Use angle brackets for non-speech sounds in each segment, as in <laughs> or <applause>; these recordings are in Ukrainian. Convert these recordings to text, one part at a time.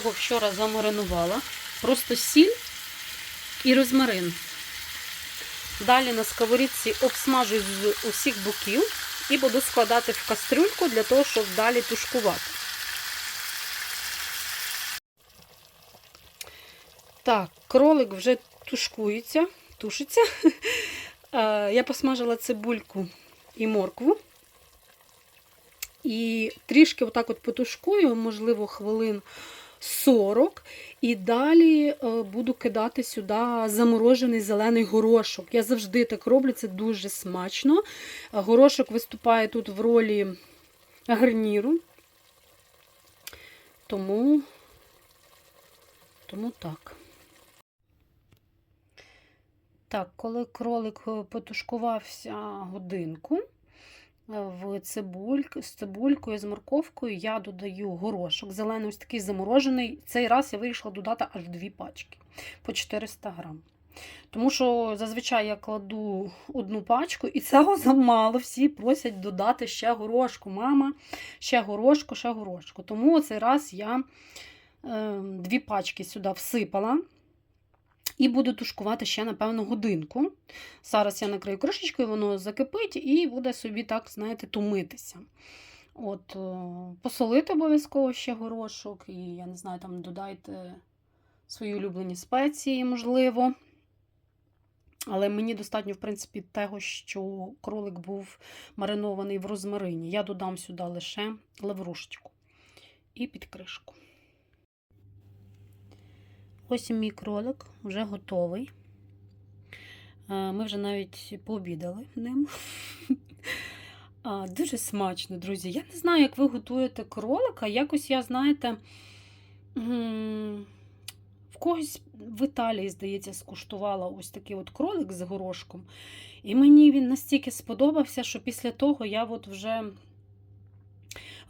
його вчора замаринувала. Просто сіль і розмарин. Далі на сковорідці обсмажую з усіх боків і буду складати в кастрюльку для того, щоб далі тушкувати. Так, кролик вже тушкується, тушиться. <laughs> Е, Я посмажила цибульку і моркву. І трішки отак от потушкую, можливо, хвилин 40. І далі е, буду кидати сюди заморожений зелений горошок. Я завжди так роблю, це дуже смачно. Горошок виступає тут в ролі гарніру. Тому, тому так. Так, коли кролик е, потушкувався годинку, в цибульк, з цибулькою, з морковкою я додаю горошок. Зелений ось такий заморожений. Цей раз я вирішила додати аж дві пачки по 400 грам. Тому що зазвичай я кладу одну пачку, і цього замало. Всі просять додати ще горошку. Мама, ще горошку, ще горошку. Тому цей раз я е, дві пачки сюди всипала. І буду тушкувати ще, напевно, годинку. Зараз я накрию кришечкою, воно закипить і буде собі так, знаєте, тумитися. От, е, Посолити обов'язково ще горошок, і, я не знаю, там додайте свої улюблені спеції, можливо. Але мені достатньо, в принципі, того, що кролик був маринований в розмарині. Я додам сюди лише лаврушечку і під кришку. Ось мій кролик вже готовий. Е, Ми вже навіть пообідали ним. <laughs> Дуже смачно, друзі. Я не знаю, як ви готуєте кролика. Якось я, знаєте, в когось в Італії, здається, скуштувала ось такий от кролик з горошком. І мені він настільки сподобався, що після того я от вже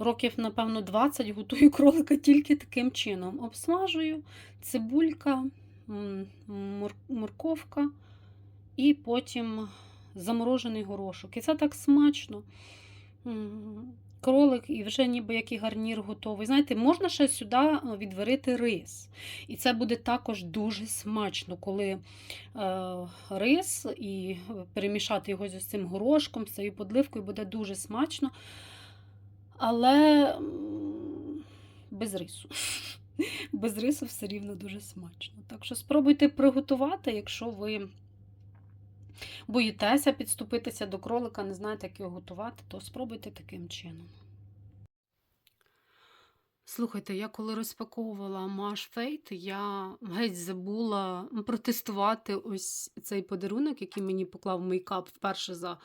років, напевно, 20 готую кролика тільки таким чином. Обсмажую цибулька, мор- морковка і потім заморожений горошок. І це так смачно. Кролик і вже ніби який гарнір готовий. Знаєте, можна ще сюди е, відварити рис. І це буде також дуже смачно, коли е, рис і перемішати його з цим горошком, з цією подливкою буде дуже смачно. Але без рису. <laughs> Без рису все рівно дуже смачно. Так що спробуйте приготувати, якщо ви боїтеся підступитися до кролика, не знаєте, як його готувати, то спробуйте таким чином. Слухайте, я коли розпаковувала Маш Фейт, я геть забула протестувати ось цей подарунок, який мені поклав мейкап вперше за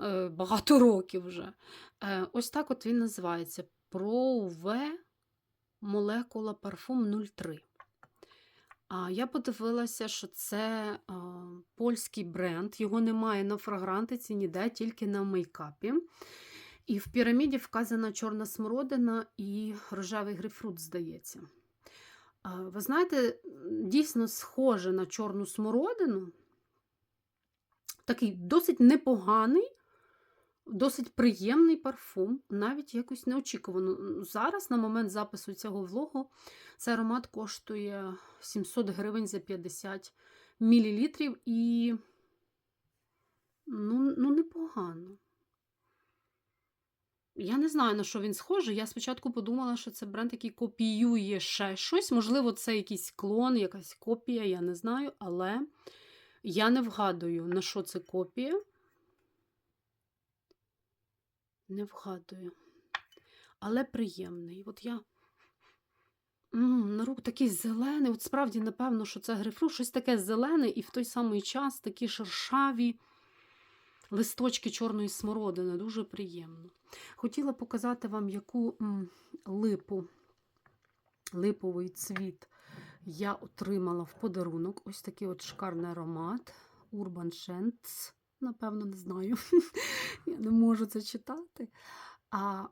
е, багато років вже. Е, ось так от він називається Pro V Molecula Parfum 03. А я подивилася, що це а, польський бренд, його немає на фрагрантиці ніде, тільки на мейкапі. І в піраміді вказана чорна смородина і рожевий грейпфрут, здається. Ви знаєте, дійсно схоже на чорну смородину. Такий досить непоганий, досить приємний парфум, навіть якось неочікувано. Зараз, на момент запису цього влогу, цей аромат коштує 700 гривень за 50 мл і ну, ну непогано. Я не знаю, на що він схожий. Я спочатку подумала, що це бренд, який копіює ще щось. Можливо, це якийсь клон, якась копія, я не знаю, але я не вгадую, на що це копія. Не вгадую. Але приємний. От я. На руку такий зелений. От справді, напевно, що це грейпфрут, щось таке зелене, і в той самий час такі шершаві листочки чорної смородини. Дуже приємно. Хотіла показати вам, яку липу, липовий цвіт я отримала в подарунок. Ось такий от шикарний аромат. Urban Scents. Напевно, не знаю. <laughs> Я не можу це читати. А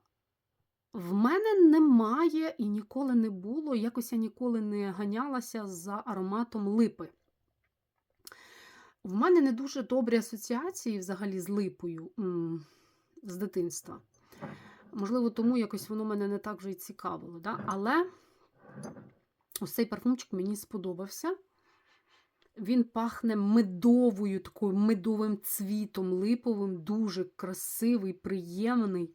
в мене немає і ніколи не було. Якось я ніколи не ганялася за ароматом липи. В мене не дуже добрі асоціації взагалі з липою з дитинства. Можливо, тому якось воно мене не так вже й цікавило. Да? Але ось цей парфумчик мені сподобався. Він пахне медовою, такою медовим цвітом, липовим, дуже красивий, приємний.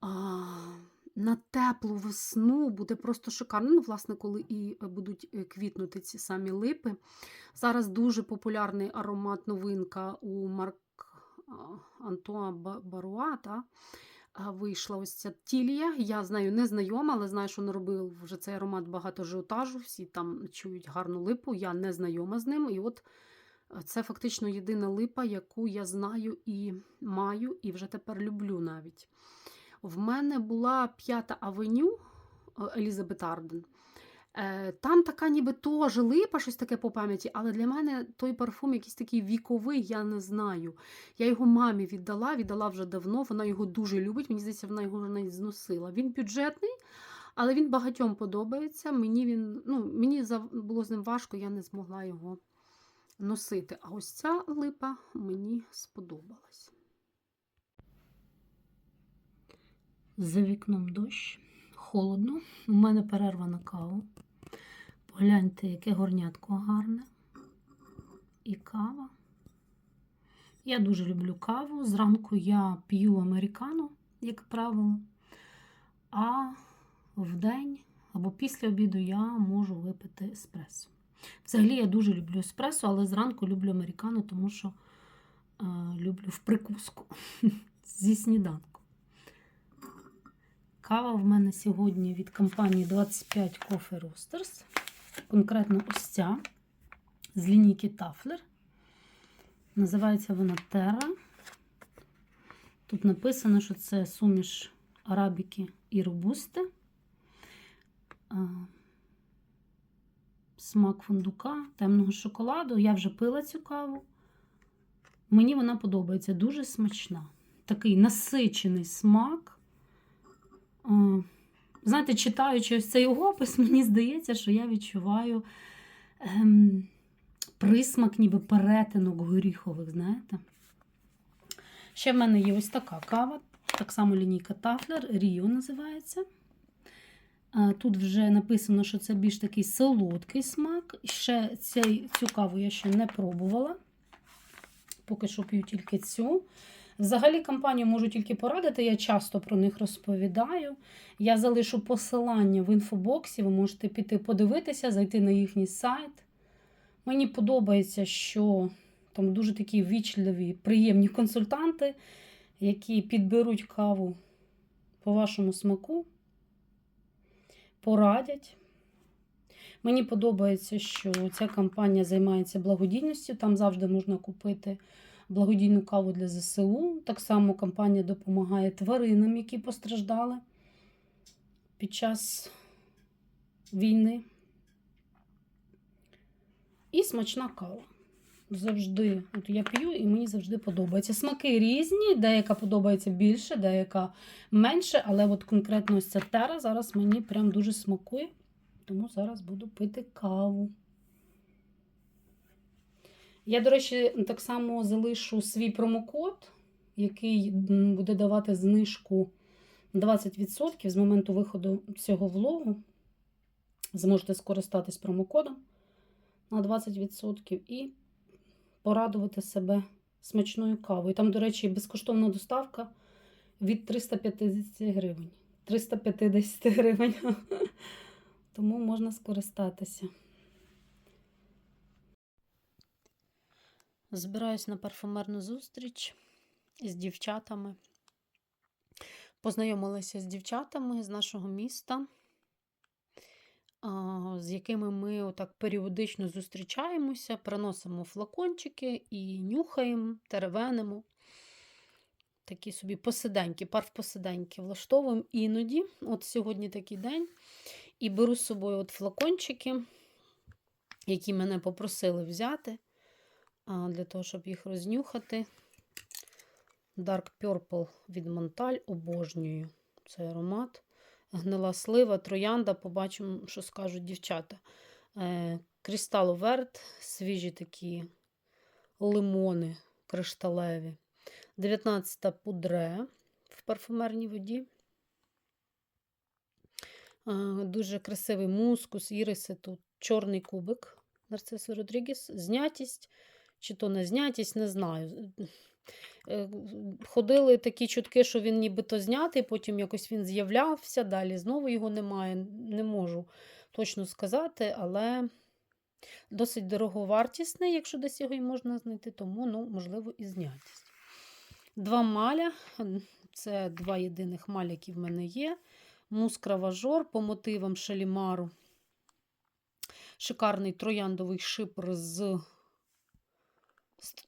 А, на теплу весну буде просто шикарно. Ну, власне, коли і будуть е, квітнути ці самі липи. Зараз дуже популярний аромат новинка у Марк Антуа Баруа. Та? Вийшла ось ця тілія. Я з нею не знайома, але знаю, що наробив вже цей аромат багато ажіотажу. Всі там чують гарну липу. Я не знайома з ним. І от е, це фактично єдина липа, яку я знаю і маю, і вже тепер люблю навіть. В мене була п'ята авеню е, Елізабет Арден. Е, Там така ніби теж липа, щось таке по пам'яті, але для мене той парфум якийсь такий віковий, я не знаю. Я його мамі віддала, віддала вже давно, вона його дуже любить, мені здається, вона його навіть зносила. Він бюджетний, але він багатьом подобається. Мені він, ну, мені було з ним важко, я не змогла його носити. А ось ця липа мені сподобалась. За вікном дощ, холодно. У мене перерва на каву. Погляньте, яке горнятко гарне. І кава. Я дуже люблю каву. Зранку я п'ю американо, як правило. А вдень або після обіду я можу випити еспресо. Взагалі я дуже люблю еспресо, але зранку люблю американо, тому що е, люблю в прикуску <laughs> зі сніданку. Кава в мене сьогодні від компанії 25 Coffee Roasters. Конкретно ось ця з лінійки Тафлер. Називається вона Terra. Тут написано, що це суміш арабіки і робусти. Смак фундука, темного шоколаду. Я вже пила цю каву. Мені вона подобається, дуже смачна. Такий насичений смак. Е, Знаєте, читаючи ось цей опис, <laughs> мені здається, що я відчуваю ем, присмак, ніби перетинок горіхових, знаєте. Ще в мене є ось така кава, так само лінійка Тафлер, Ріо називається. Е, Тут вже написано, що це більш такий солодкий смак. Ще цей, цю каву я ще не пробувала. Поки що п'ю тільки цю. Взагалі компанію можу тільки порадити, я часто про них розповідаю. Я залишу посилання в інфобоксі, ви можете піти подивитися, зайти на їхній сайт. Мені подобається, що там дуже такі вічливі, приємні консультанти, які підберуть каву по вашому смаку, порадять. Мені подобається, що ця компанія займається благодійністю, там завжди можна купити благодійну каву для ЗСУ. Так само компанія допомагає тваринам, які постраждали під час війни. І смачна кава. Завжди, от я п'ю і мені завжди подобається. Смаки різні, деяка подобається більше, деяка менше, але от конкретно ось ця тера зараз мені прям дуже смакує, тому зараз буду пити каву. Я, до речі, так само залишу свій промокод, який буде давати знижку 20% з моменту виходу цього влогу. Зможете скористатись промокодом на 20% і порадувати себе смачною кавою. Там, до речі, безкоштовна доставка від 350 гривень. 350 гривень. <laughs> Тому можна скористатися. Збираюсь на парфумерну зустріч з дівчатами. Познайомилася з дівчатами з нашого міста, з якими ми отак періодично зустрічаємося, приносимо флакончики і нюхаємо, теревенимо. Такі собі посиденьки, парфпосиденьки влаштовуємо іноді. От сьогодні такий день. І беру з собою от флакончики, які мене попросили взяти для того, щоб їх рознюхати. Dark Purple від Монталь обожнюю цей аромат. Гнила слива, троянда. Побачимо, що скажуть дівчата. Крістал Верт, свіжі такі лимони кришталеві. 19-та пудре в парфумерній воді. Дуже красивий мускус, іриси тут. Чорний кубик Нарциси Родрігес. Знятість, чи то не знятість, не знаю. Е, Ходили такі чутки, що він нібито знятий, потім якось він з'являвся, далі знову його немає. Не можу точно сказати, але досить дороговартісний, якщо десь його і можна знайти, тому, ну, можливо, і знятість. Два маля. Це два єдиних маля, які в мене є. Мускраважор по мотивам шалімару. Шикарний трояндовий шипр з,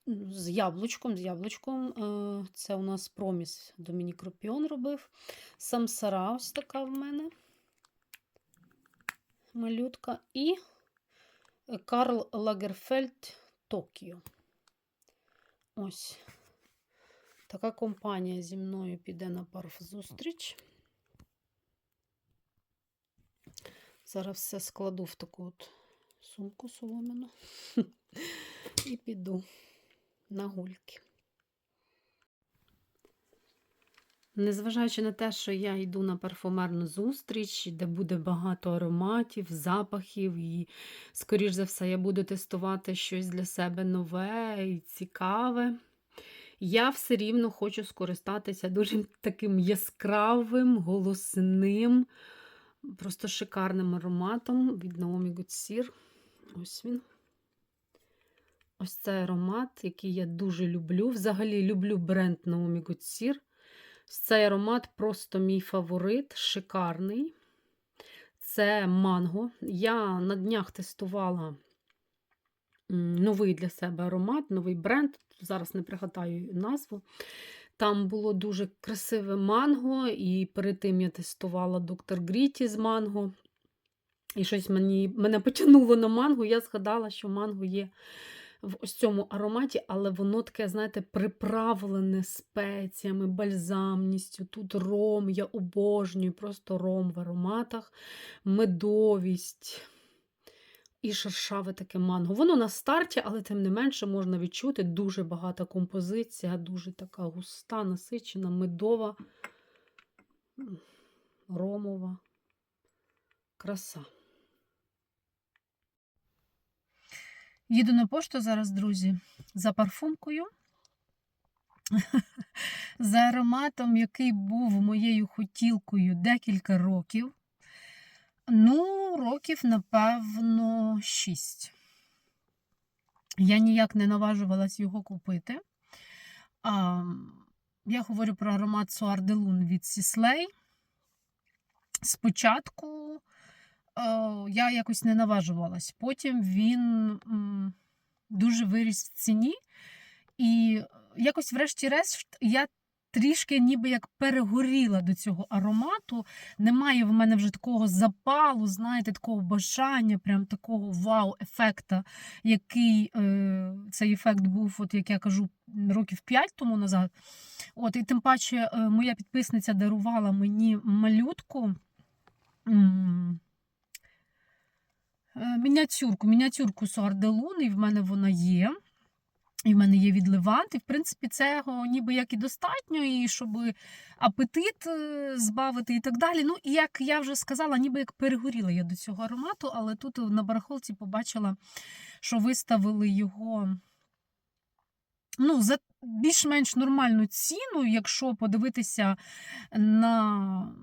з, яблучком. З яблучком. Е, Це у нас проміс Домінік Рупіон робив. Самсара ось така в мене. Малютка. І Карл Лагерфельд Токіо. Ось. Така компанія зі мною піде на парф-зустріч. Зараз все складу в таку от сумку соломину <laughs> і піду на гульки. Незважаючи на те, що я йду на парфумерну зустріч, де буде багато ароматів, запахів, і, скоріш за все, я буду тестувати щось для себе нове і цікаве. Я все рівно хочу скористатися дуже таким яскравим, голосним, просто шикарним ароматом від Naomi Goodsir. Ось він. Ось цей аромат, який я дуже люблю. Взагалі люблю бренд Naomi Goodsir. Цей аромат просто мій фаворит, шикарний. Це манго. Я на днях тестувала новий для себе аромат, новий бренд. Зараз не пригадаю назву. Там було дуже красиве манго, і перед тим я тестувала доктор Гріті з манго. І щось мені, мене потягнуло на манго. Я згадала, що манго є в ось цьому ароматі, але воно таке, знаєте, приправлене спеціями, бальзамністю. Тут ром, я обожнюю, просто ром в ароматах, медовість. І шершаве таке манго. Воно на старті, але тим не менше можна відчути дуже багата композиція, дуже така густа, насичена, медова, ромова краса. Їду на пошту зараз, друзі, за парфумкою, <laughs> за ароматом, який був моєю хотілкою декілька років. Ну, років, напевно, шість. Я ніяк не наважувалась його купити. А, Я говорю про аромат Суарделун від Сіслей. Спочатку я якось не наважувалась. Потім він дуже виріс в ціні. І якось, врешті-решт, я трішки ніби як перегоріла до цього аромату. Немає в мене вже такого запалу, знаєте, такого бажання, прям такого вау-ефекта, який е, цей ефект був, от як я кажу, років 5 тому назад. От, І тим паче, е, моя підписниця дарувала мені малютку. Мініатюрку, мініатюрку Суарделун, і в мене вона є. І в мене є відливант, і в принципі цього ніби як і достатньо, і щоб апетит е, збавити і так далі. Ну, і як я вже сказала, ніби як перегоріла я до цього аромату, але тут на барахолці побачила, що виставили його ну, за більш-менш нормальну ціну, якщо подивитися на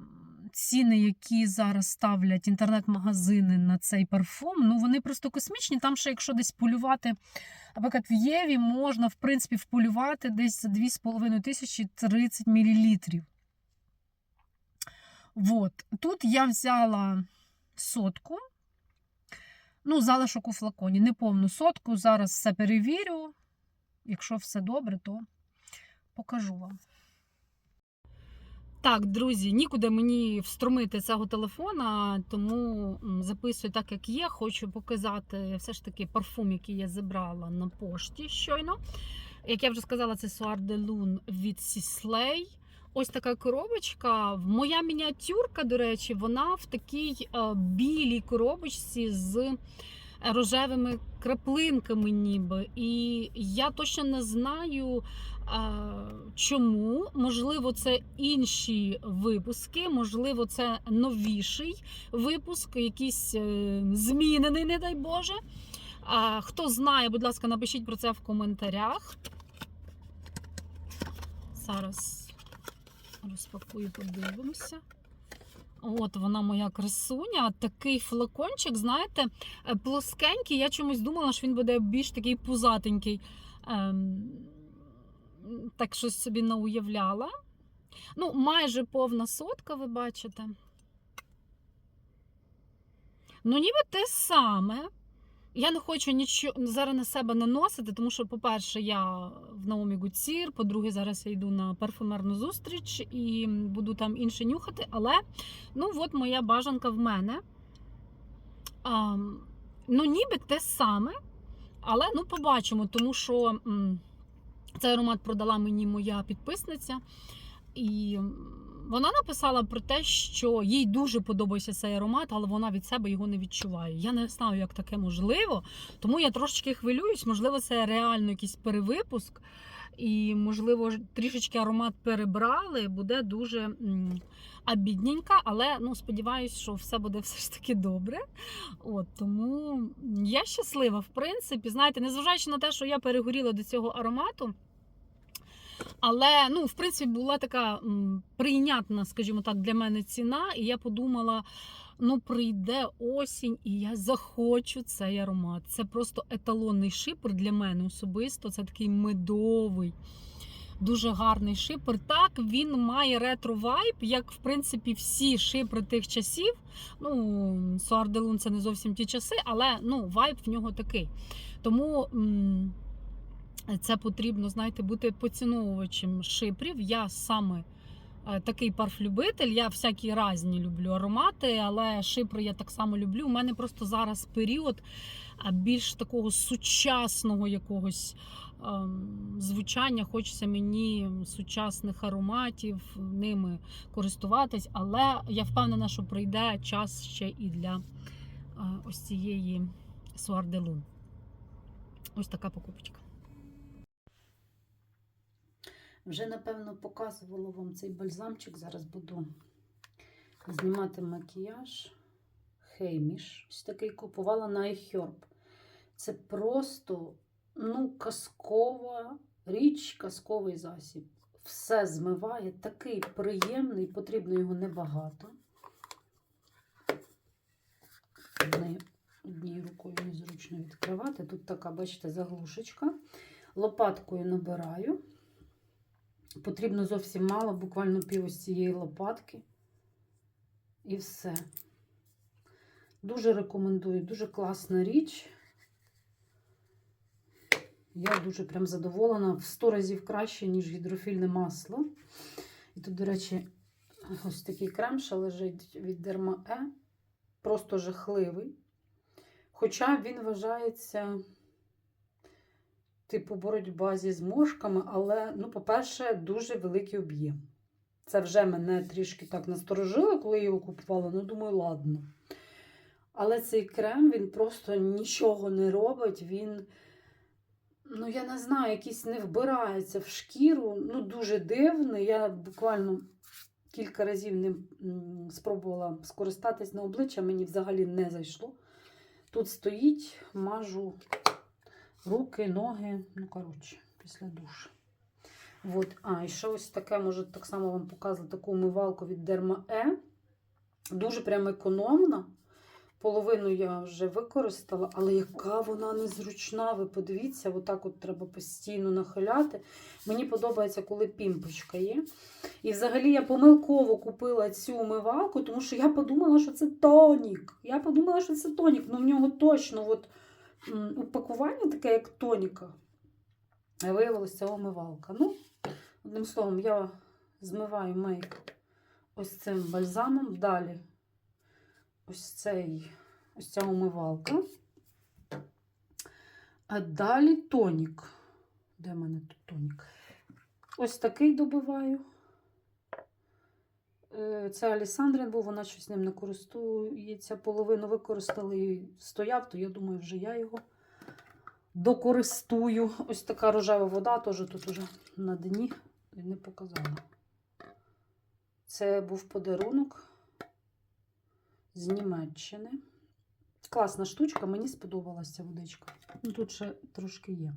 ціни, які зараз ставлять інтернет-магазини на цей парфум, ну вони просто космічні. Там ще, якщо десь полювати, наприклад, в Єві можна, в принципі, вполювати десь за 2,5 тисячі 30 мл. Вот. Тут я взяла сотку. Ну, залишок у флаконі, не повну сотку. Зараз все перевірю. Якщо все добре, то покажу вам. Так, друзі, нікуди мені встромити цього телефона, тому записую так, як є. Хочу показати все ж таки парфум, який я забрала на пошті щойно. Як я вже сказала, це Soir de Lune від Sisley. Ось така коробочка. Моя мініатюрка, до речі, вона в такій е, білій коробочці з рожевими краплинками, ніби. І я точно не знаю, чому. Можливо, це інші випуски, можливо, це новіший випуск, якийсь е, змінений, не дай Боже. Хто знає, будь ласка, напишіть про це в коментарях. Зараз розпакую, подивимося. От вона моя красуня. Такий флакончик, знаєте, е, плоскенький. Я чомусь думала, що він буде більш такий пузатенький. Ем, так щось собі не уявляла. Ну, майже повна сотка, ви бачите. Ну, ніби те саме. Я не хочу нічого зараз на себе наносити, тому що, по-перше, я в Наомі Гуцір, по-друге, зараз я йду на парфумерну зустріч і буду там інше нюхати. Але ну, от моя бажанка в мене. А, ну, ніби те саме, але ну, побачимо, тому що м, цей аромат продала мені моя підписниця. І вона написала про те, що їй дуже подобається цей аромат, але вона від себе його не відчуває. Я не знаю, як таке можливо, тому я трошечки хвилююсь. Можливо, це реально якийсь перевипуск, і, можливо, трішечки аромат перебрали, буде дуже обідненька, але ну, сподіваюся, що все буде <laughs> все ж таки добре. От, тому я щаслива, в принципі. Знаєте, незважаючи на те, що я перегоріла до цього аромату. Але, ну, в принципі, була така прийнятна, скажімо так, для мене ціна, і я подумала: ну, прийде осінь, і я захочу цей аромат. Це просто еталонний шипр для мене особисто. Це такий медовий. Дуже гарний шипр. Так, він має ретро-вайб, як в принципі всі шипри тих часів. Ну, Суарделун це не зовсім ті часи, але ну, вайб в нього такий. Тому. м, це потрібно, знаєте, бути поціновувачем шипрів. Я саме е, такий парфлюбитель. Я всякі різні люблю аромати, але шипри я так само люблю. У мене просто зараз період більш такого сучасного якогось ем, звучання. Хочеться мені сучасних ароматів, ними користуватись, але я впевнена, що прийде час ще і для е, ось цієї Суарделун. Ось така покупочка. Вже, напевно, показувала вам цей бальзамчик. Зараз буду знімати макіяж. Хейміш. Ось такий купувала на iHerb. Це просто ну, казкова річ, казковий засіб. Все змиває, такий приємний, потрібно його небагато. Однією рукою незручно відкривати. Тут така, бачите, заглушечка. Лопаткою набираю. Потрібно зовсім мало, буквально пів ось цієї лопатки. І все. Дуже рекомендую, дуже класна річ. Я дуже прям задоволена. В 100 разів краще, ніж гідрофільне масло. І тут, до речі, ось такий крем ще лежить від Derma E. Просто жахливий. Хоча він вважається типу боротьба зі зморшками, але, ну, по-перше, дуже великий об'єм. Це вже мене трішки так насторожило, коли я його купувала. Ну, думаю, ладно. Але цей крем він просто нічого не робить. Він ну я не знаю, якийсь не вбирається в шкіру. Ну, дуже дивний. Я буквально кілька разів ним спробувала скористатись на обличчя, мені взагалі не зайшло. Тут стоїть, мажу руки, ноги, ну, коротше, після душу. От. А, і ще ось таке, може, так само вам показувати таку умивалку від Derma E. Дуже прям економна. Половину я вже використала, але яка вона незручна. Ви подивіться, отак от треба постійно нахиляти. Мені подобається, коли пімпочка є. І взагалі я помилково купила цю умивалку, тому що я подумала, що це тонік. Я подумала, що це тонік. Ну в нього точно от, упакування таке, як тоніка. А виявилося це умивалка. Ну, одним словом, я змиваю мейк ось цим бальзамом. Далі ось цей, ось ця умивалка. А далі тонік. Де в мене тут тонік? Ось такий добиваю. Е, Це Алісандрин був, вона щось ним не користується. Половину використали стояв, то я думаю, вже я його докористую. Ось така рожева вода, теж тут уже на дні не показала. Це був подарунок з Німеччини. Класна штучка, мені сподобалася водичка. Ну, тут ще трошки є.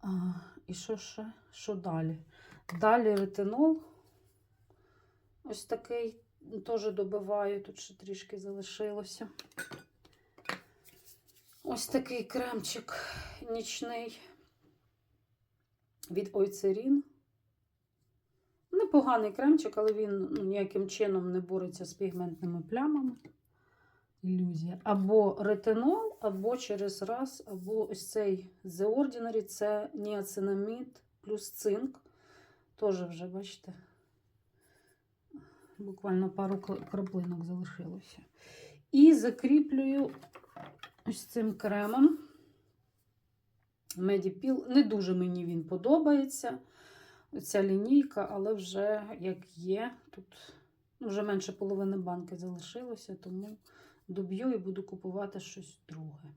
А, і що ще? Що далі? Далі ретинол. Ось такий теж добиваю, тут ще трішки залишилося. Ось такий кремчик нічний від Ойцерін. Непоганий кремчик, але він ну, ніяким чином не бореться з пігментними плямами. Ілюзія. Або ретинол, або через раз, або ось цей The Ordinary це ніацинамід плюс цинк. Теж вже, бачите, буквально пару кра- краплинок залишилося. І закріплюю ось цим кремом. Медіпіл. Не дуже мені він подобається. Оця лінійка, але вже як є. Тут вже менше половини банки залишилося, тому доб'ю і буду купувати щось друге.